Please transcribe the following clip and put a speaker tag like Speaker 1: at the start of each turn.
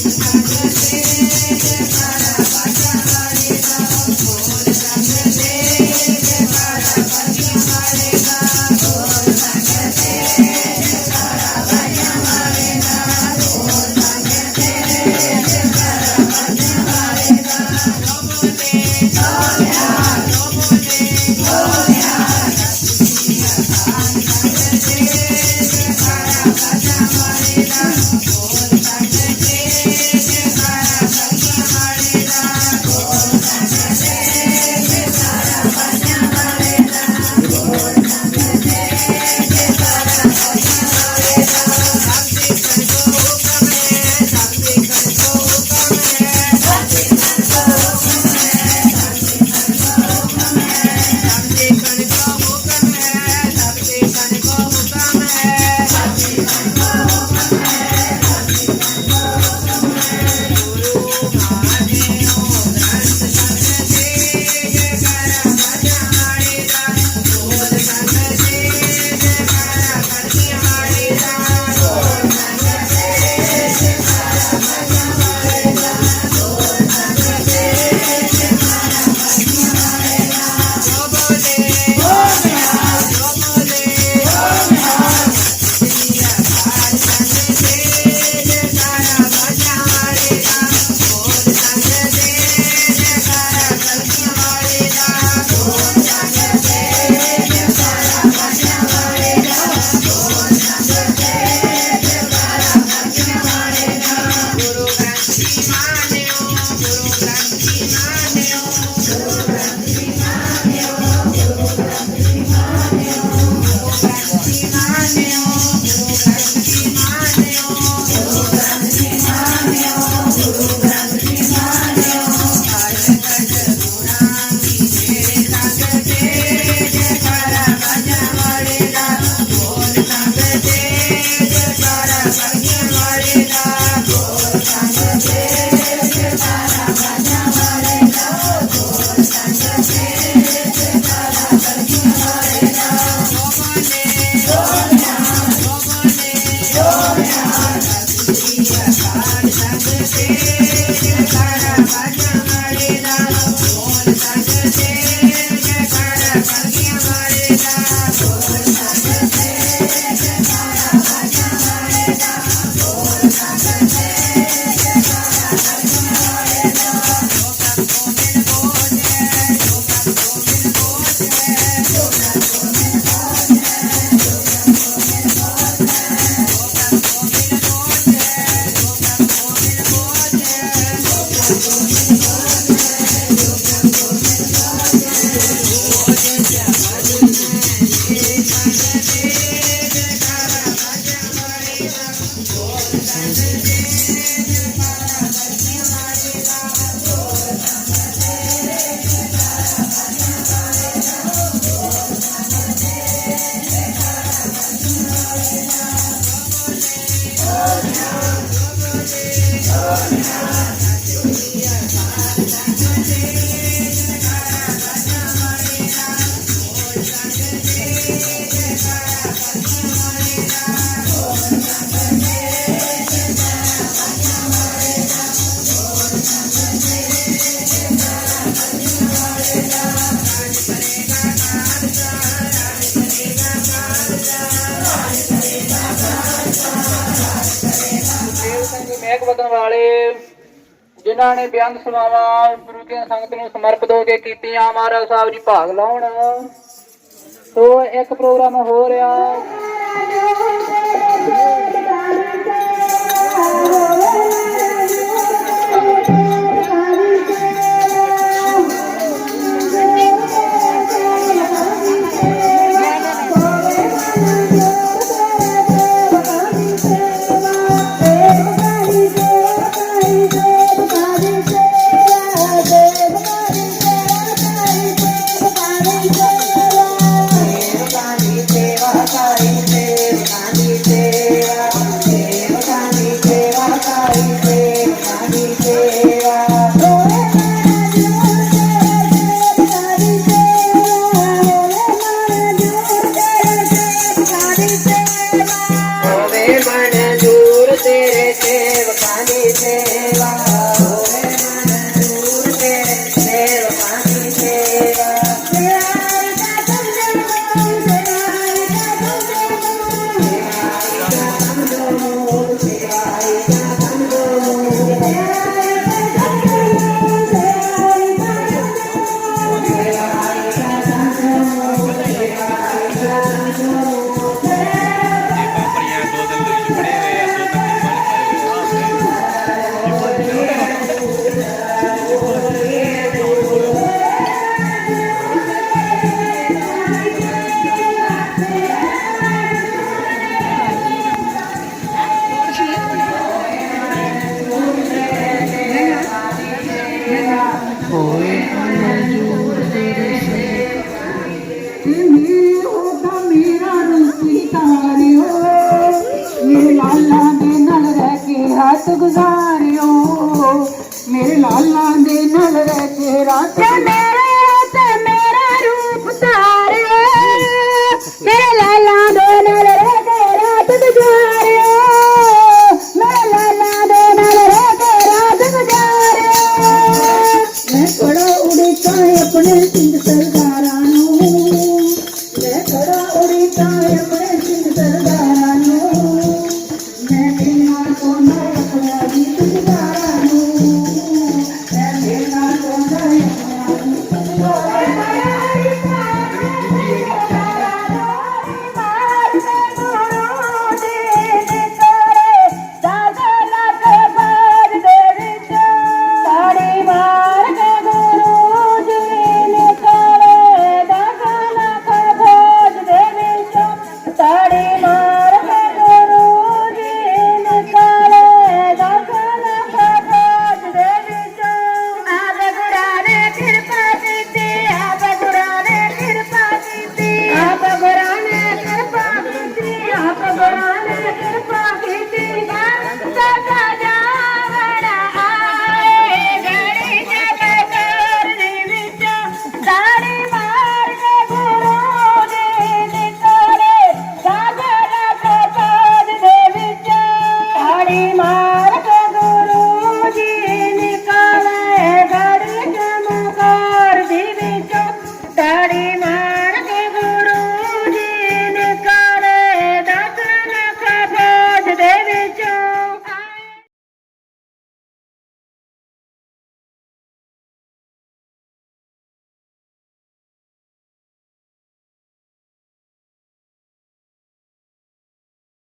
Speaker 1: Thank you.
Speaker 2: Thank you. ਦੇਵ ਸਿੰਘ ਵਾਲੇ ਜਿਨ੍ਹਾਂ ਨੇ ਬੇਅੰਤ ਸਮਾਵਾਂ ਗੁਰੂ ਕੀ ਸੰਗਤ ਨੂੰ ਸਮਰਪਿਤ ਹੋ ਕੇ ਕੀਤੀਆਂ, ਮਹਾਰਾਜ ਸਾਹਿਬ ਜੀ ਭਾਗ ਲਾਉਣ। ਸੋ ਇੱਕ ਪ੍ਰੋਗਰਾਮ ਹੋ ਰਿਹਾ। Yeah. ਲਾਲਾ ਦੇ ਨਾਲ ਰਹਿ ਕੇ ਰਾਤ ਗੁਜ਼ਾਰਿਓ। ਮੇਰੇ ਲਾਲਾਂ ਦੇ ਨਾਲ ਰਹਿ ਕੇ ਰਾਤ
Speaker 1: ਮੇਰੇ